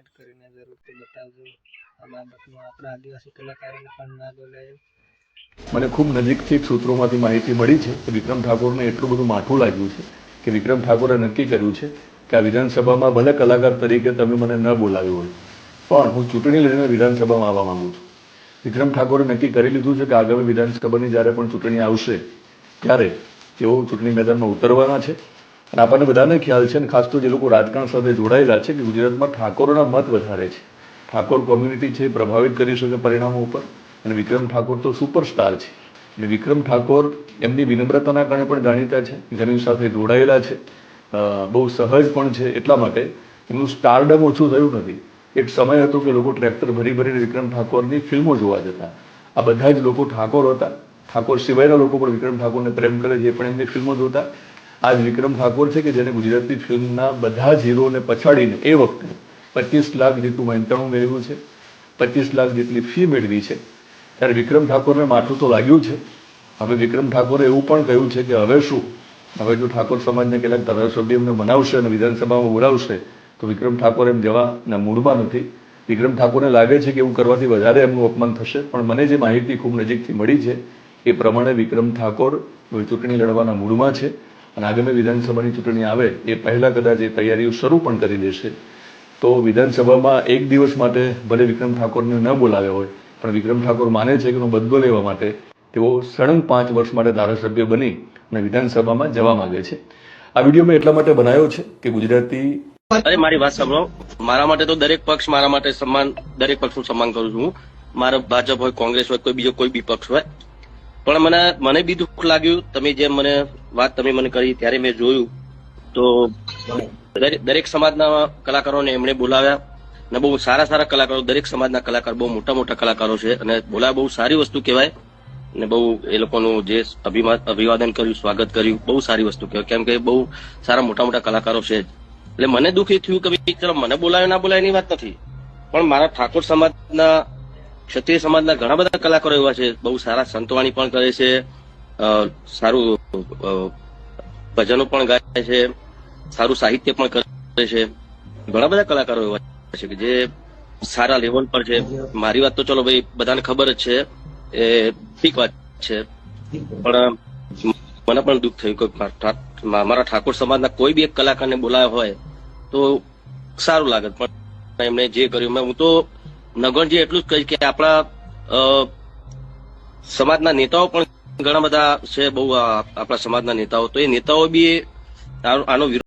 Comment કરીને જરૂરથી બતાવજો. આ બાબતમાં આપણા આદિવાસી કલાકારોને પણ ના બોલાય મને ખૂબ નજીકથી સૂત્રોમાંથી માહિતી મળી છે કે વિક્રમ ઠાકોરને એટલું બધું માઠું લાગ્યું છે કે વિક્રમ ઠાકોરે નક્કી કર્યું છે કે આ વિધાનસભામાં ભલે કલાકાર તરીકે તમે મને ન બોલાવ્યો હોય, પણ હું ચૂંટણી લઈને વિધાનસભામાં આવવા માંગુ છું. વિક્રમ ઠાકોરે નક્કી કરી લીધું છે કે આગામી વિધાનસભાની જ્યારે પણ ચૂંટણી આવશે, ત્યારે તેઓ ચૂંટણી મેદાનમાં ઉતરવાના છે. અને આપણને બધાને ખ્યાલ છે અને ખાસ તો જે લોકો રાજકારણ સાથે જોડાયેલા છે કે ગુજરાતમાં ઠાકોરોના મત વધારે છે. ઠાકોર કોમ્યુનિટી છે, પ્રભાવિત કરી શકે પરિણામો ઉપર. અને વિક્રમ ઠાકોર તો સુપરસ્ટાર છે. અને વિક્રમ ઠાકોર એમની વિનમ્રતાના કારણે પણ જાણીતા છે. જેની સાથે જોડાયેલા છે. બહુ સહજ પણ છે એટલા માટે એમનું સ્ટારડમ ઓછું થયું નથી. એક સમય હતો કે લોકો ટ્રેક્ટર ભરી ભરીને વિક્રમ ઠાકોરની ફિલ્મો જોવા જતા. આ બધા જ લોકો ઠાકોર હતા. ઠાકોર સિવાયના લોકો પણ વિક્રમ ઠાકોરને પ્રેમ કરે છે પણ એમની ફિલ્મો જોતા. આ વિક્રમ ઠાકોર છે કે જેને ગુજરાતી ફિલ્મના બધા જ હીરોને પછાડીને એ વખતે પચીસ લાખ જેટલું મહેનતાણું મેળવ્યું છે, પચીસ લાખ જેટલી ફી મેળવી છે. ત્યારે વિક્રમ ઠાકોરને માથું તો લાગ્યું છે. હવે વિક્રમ ઠાકોરે એવું પણ કહ્યું છે કે હવે શું? હવે જો ઠાકોર સમાજને કેટલાક ધારાસભ્ય એમને મનાવશે અને વિધાનસભામાં બોલાવશે, તો વિક્રમ ઠાકોર એમ જવાના મૂડમાં નથી. વિક્રમ ઠાકોરને લાગે છે કે એવું કરવાથી વધારે એમનું અપમાન થશે, પણ મને જે માહિતી ખૂબ નજીકથી મળી છે, એ પ્રમાણે વિક્રમ ઠાકોર ચૂંટણી લડવાના મૂડમાં છે. અને આગામી વિધાનસભાની ચૂંટણી આવે, એ પહેલાં કદાચ એ તૈયારીઓ શરૂ પણ કરી દેશે. તો વિધાનસભામાં એક દિવસ માટે ભલે વિક્રમ ઠાકોરને ન બોલાવ્યા હોય, પણ વિક્રમ ઠાકોર માને છે કે હું બદલો લેવા માટે તેઓ સળંગ પાંચ વર્ષ માટે ધારાસભ્ય બની અને વિધાનસભામાં જવા માંગે છે. આ વીડિયો મેં એટલા માટે બનાવ્યો છે કે ગુજરાતી અરે, મારી વાત સાંભળો. મારા માટે તો દરેક પક્ષ મારા માટે સન્માન દરેક પક્ષનું સન્માન કરું છું હું. મારો ભાજપ હોય, કોંગ્રેસ હોય, કોઈ બીજો કોઈ બી પક્ષ હોય પણ મને મને બી દુઃખ લાગ્યું. તમે જેમ મને વાત તમે મને કરી, ત્યારે મેં જોયું. તો દરેક સમાજના કલાકારોને એમણે બોલાવ્યા. અને બહુ સારા સારા કલાકારો, દરેક સમાજના કલાકાર, બહુ મોટા મોટા કલાકારો છે. અને બોલાવ્યા બહુ સારી વસ્તુ કહેવાય. ને બહુ એ લોકોનું જે અભિમાન અભિવાદન કર્યું, સ્વાગત કર્યું, બહુ સારી વસ્તુ કહેવાય. કેમ કે બહુ સારા મોટા મોટા કલાકારો છે. એટલે મને દુઃખ એ થયું કે ચલો, મને બોલાયો, ના બોલાય એની વાત નથી. પણ મારા ઠાકોર સમાજના ક્ષત્રિય સમાજના ઘણા બધા કલાકારો એવા છે, બહુ સારા સંતવાણી પણ કરે છે સારું ભજનો પણ ગાય છે, સારું સાહિત્ય પણ કરે છે. ઘણા બધા કલાકારો એવા છે કે જે સારા લેવલ પર છે. મારી વાત તો ચલો ભાઈ, બધાને ખબર જ છે, એ ઠીક વાત છે. પણ મને પણ દુઃખ થયું કે મારા ઠાકોર સમાજના કોઈ બી એક કલાકારને બોલાયો હોય તો સારું લાગત પણ એમણે જે કર્યું હું તો નગણજી એટલું જ કહીશ કે આપણા સમાજના નેતાઓ પણ ઘણા બધા છે, બહુ આપણા સમાજના નેતાઓ. તો એ નેતાઓ બી આનો વિરોધ